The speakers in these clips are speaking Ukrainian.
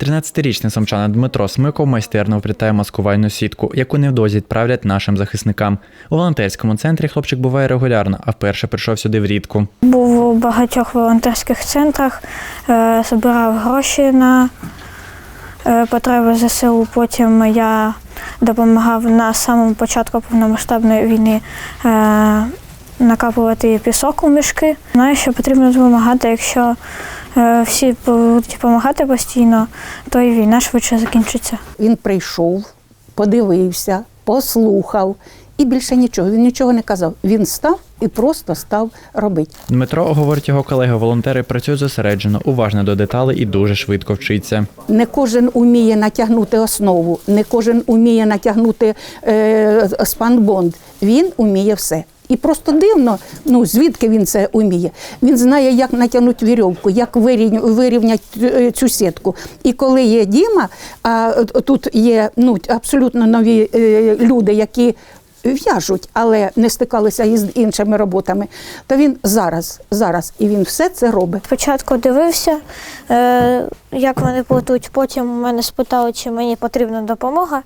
13-річний самчанин Дмитро Смиков майстерно вплітає маскувальну сітку, яку невдовзі відправлять нашим захисникам. У волонтерському центрі хлопчик буває регулярно, а вперше прийшов сюди влітку. Був у багатьох волонтерських центрах, е, збирав гроші на е, потреби ЗСУ. Потім я допомагав на самому початку повномасштабної війни е, накапувати пісок у мішки. Знаю, що потрібно допомагати. Якщо всі будуть допомагати постійно, то і війна швидше закінчиться. Він прийшов, подивився, послухав і більше нічого. Він нічого не казав. Він став і просто став робити. Дмитро, говорить його колеги-волонтери, працює зосереджено, уважно до деталей і дуже швидко вчиться. Не кожен уміє натягнути основу, не кожен уміє натягнути е, спанбонд. Він уміє все. І просто дивно, ну звідки він це уміє. Він знає, як натягнути вірьовку, як вирівня- вирівняти е, цю сітку. І коли є Діма, а тут є ну, абсолютно нові е, люди, які в'яжуть, але не стикалися із іншими роботами, то він зараз, зараз, і він все це робить. Спочатку дивився, е, як вони плетуть, потім мене спитали, чи мені потрібна допомога.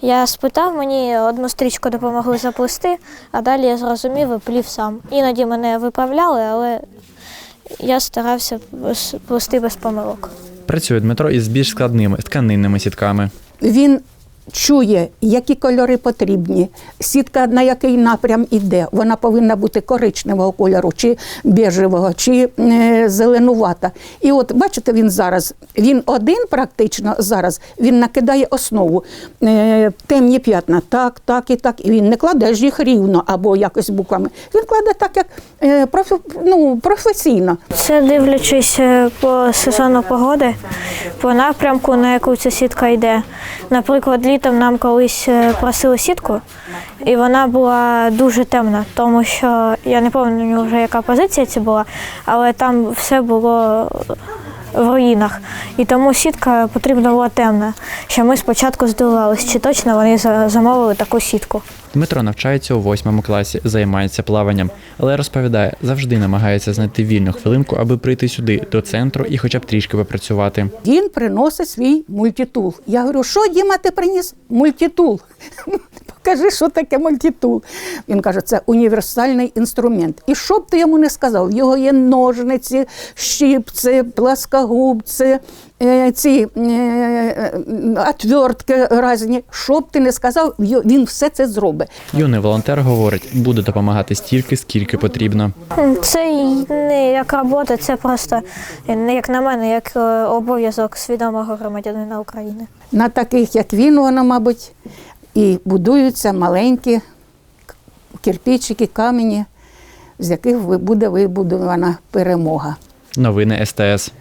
Я спитав, мені одну стрічку допомогли заплести, а далі я зрозумів і плів сам. Іноді мене виправляли, але я старався плести без помилок. Працює Дмитро із більш складними тканинними сітками. Він чує, які кольори потрібні, сітка на який напрям іде. Вона повинна бути коричневого кольору, чи бежевого, чи е, зеленувата. І от бачите, він зараз, він один практично зараз, він накидає основу. Е, темні п'ятна, так, так і так. І він не кладе ж їх рівно або якось буквами. Він кладе так, як е, профі, ну, професійно. Це дивлячись е, по сезону погоди, по напрямку, на яку ця сітка йде. Наприклад, літом нам колись е, просили сітку, і вона була дуже темна, тому що я не пам'ятаю вже, яка позиція це була, але там все було в руїнах. І тому сітка потрібна була темна. Що ми спочатку здивувалися, чи точно вони за- замовили таку сітку. Дмитро навчається у восьмому класі, займається плаванням, але розповідає, завжди намагається знайти вільну хвилинку, аби прийти сюди, до центру і хоча б трішки попрацювати. Він приносить свій мультитул. Я говорю, що Діма, ти приніс? Мультитул. Покажи, що таке мультитул. Він каже, це універсальний інструмент. І що б ти йому не сказав, його є ножниці, щипці, пласкогубці, е, ці е, е, отвертки різні. Що б ти не сказав, він все це зробить. Юний волонтер говорить, буде допомагати стільки, скільки потрібно. Це не як робота, це просто не як на мене, як обов'язок свідомого громадянина України. На таких, як він, воно, мабуть, і будуються маленькі кирпичики, камені, з яких буде вибудована перемога. Новини СТС.